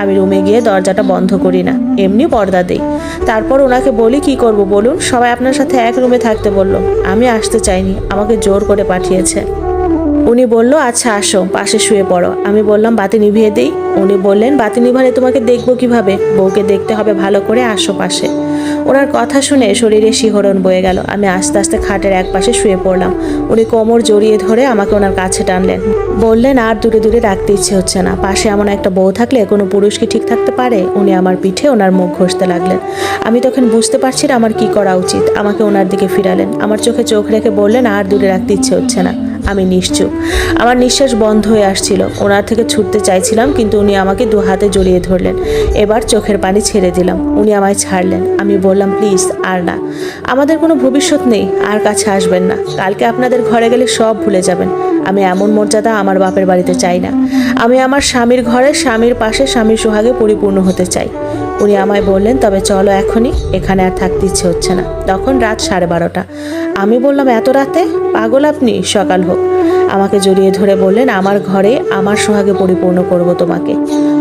আমি রুমে গিয়ে দরজাটা বন্ধ করি না, এমনি পর্দা দেই। তারপর ওনাকে বলি, কি করব বলুন? সবাই আপনার সাথে এক রুমে থাকতে বলল, আমি আসতে চাইনি, আমাকে জোর করে পাঠিয়েছে। উনি বলল আচ্ছা আসো, পাশে শুয়ে পড়ো। আমি বললাম, বাতি নিভিয়ে দিই? উনি বললেন, বাতি নিভালে তোমাকে দেখব কীভাবে? বউকে দেখতে হবে ভালো করে, আসো পাশে। ওনার কথা শুনে শরীরে শিহরণ বয়ে গেল। আমি আস্তে আস্তে খাটের এক পাশে শুয়ে পড়লাম। উনি কোমর জড়িয়ে ধরে আমাকে ওনার কাছে টানলেন। বললেন, আর দূরে দূরে রাখতে ইচ্ছে হচ্ছে না। পাশে এমন একটা বউ থাকলে কোনো পুরুষ কি ঠিক থাকতে পারে? উনি আমার পিঠে ওনার মুখ ঘষতে লাগলেন। আমি তখন বুঝতে পারছি না আমার কি করা উচিত। আমাকে ওনার দিকে ফিরালেন। আমার চোখে চোখ রেখে বললেন, আর দূরে রাখতে ইচ্ছে হচ্ছে না। আমি নিশ্চুপ। আমার নিঃশ্বাস বন্ধ হয়ে আসছিল। ওনার থেকে ছুটতে চাইছিলাম, কিন্তু উনি আমাকে দু হাতে জড়িয়ে ধরলেন। এবার চোখের পানি ছেড়ে দিলাম। উনি আমায় ছাড়লেন। আমি বললাম, প্লিজ, আর না। আমাদের কোনো ভবিষ্যৎ নেই। আর কাছে আসবেন না। কালকে আপনাদের ঘরে গেলে সব ভুলে যাবেন। আমি এমন মর্যাদা আমার বাপের বাড়িতে চাই না। আমি আমার স্বামীর ঘরে, স্বামীর পাশে স্বামীর সোহাগে পরিপূর্ণ হতে চাই। উনি আমায় বললেন, তবে চলো এখনই, এখানে আর থাকতে ইচ্ছে হচ্ছে না। তখন রাত সাড়ে বারোটা। আমি বললাম, এত রাতে? পাগল আপনি? সকাল হোক। আমাকে জড়িয়ে ধরে বললেন, আমার ঘরে, আমার সোহাগে পরিপূর্ণ করব তোমাকে।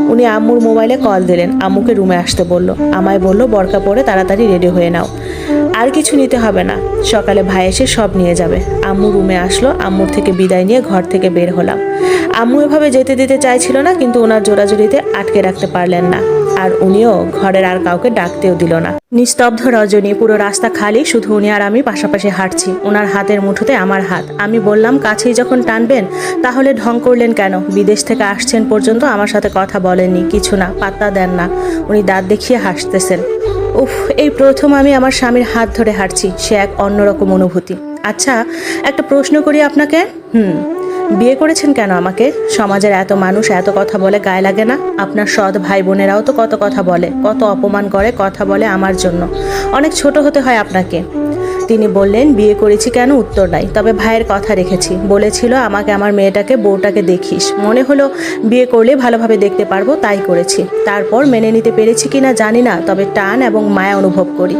উনি আম্মুর মোবাইলে কল দিলেন, আম্মুকে রুমে আসতে বলল। আমায় বলল, বরকা পরে তাড়াতাড়ি রেডি হয়ে নাও। আর কিছু নিতে হবে না। সকালে ভাই এসে সব নিয়ে যাবে। আম্মু রুমে আসলো, আম্মুর থেকে বিদায় নিয়ে ঘর থেকে বের হলাম। আম্মু এভাবে যেতে দিতে চাইছিল না, কিন্তু ওনার জোরাজুরিতে আটকে রাখতে পারলেন না। আর উনিও ঘরের আর কাউকে ডাকতেও দিল না। নিস্তব্ধ রজনী পুরো রাস্তা খালি, শুধু উনি আর আমি পাশাপাশি হাঁটছি। ওনার হাতের মুঠোতে আমার হাত। আমি বললাম, কাছেই যখন টানবেন, তাহলে ঢং করলেন কেন? বিদেশ থেকে আসছেন পর্যন্ত আমার সাথে কথা বলেননি, কিছু না, পাত্তা দেন না। উনি দাঁত দেখিয়ে হাসতেছেন। উফ, এই প্রথম আমি আমার স্বামীর হাত ধরে হাঁটছি, সে এক অন্যরকম অনুভূতি। আচ্ছা একটা প্রশ্ন করি আপনাকে? হুম। বিয়ে করেছেন কেন আমাকে? সমাজের এত মানুষ এত কথা বলে গায়ে লাগে না? আপনার সৎ ভাই বোনেরাও তো কত কথা বলে, কত অপমান করে কথা বলে আমার জন্য। অনেক ছোট হতে হয় আপনাকে। তিনি বললেন, বিয়ে করেছি কেন? উত্তর নাই। তবে ভাইয়ের কথা রেখেছি। বলেছিল, আমাকে আমার মেয়েটাকে, বউটাকে দেখিস। মনে হলো, বিয়ে করলে ভালোভাবে দেখতে পারব, তাই করেছি। তারপর মেনে নিতে পেরেছি কিনা জানি না, তবে টান এবং মায়া অনুভব করি।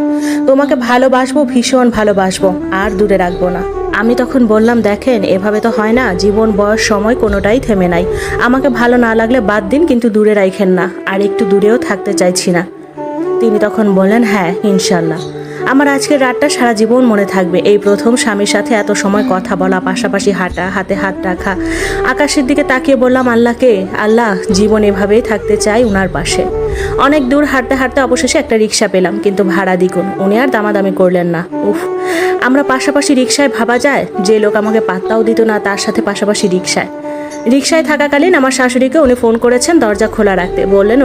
তোমাকে ভালোবাসবো, ভীষণ ভালোবাসবো, আর দূরে রাখব না। আমি তখন বললাম, দেখেন, এভাবে তো হয় না। জীবন, বয়স, সময় কোনোটাই থেমে নাই। আমাকে ভালো না লাগলে বাদ দিন, কিন্তু দূরে রাখেন না। আর একটু দূরেও থাকতে চাইছি না। তিনি তখন বললেন হ্যাঁ ইনশাল্লাহ আমার আজকের রাতটা সারা জীবন মনে থাকবে। এই প্রথম স্বামীর সাথে এত সময় কথা বলা, পাশাপাশি হাঁটা, হাতে হাত রাখা। আকাশের দিকে তাকিয়ে বললাম, আল্লাহকে, আল্লাহ জীবন এভাবেই থাকতে চাই উনার পাশে। অনেক দূর হাঁটতে হাঁটতে অবশেষে একটা রিক্সা পেলাম, কিন্তু ভাড়া দ্বিগুণ। উনি আর দামাদামি করলেন না। উফ, আমরা পাশাপাশি রিক্সায় ভাবা যায়? যে লোক আমাকে পাত্তাও দিত না, তার সাথে পাশাপাশি রিক্সায় রিক্সায় থাকাকালীন আমার শাশুড়িকে উনি ফোন করেছেন দরজা খোলা রাখতে। বললেন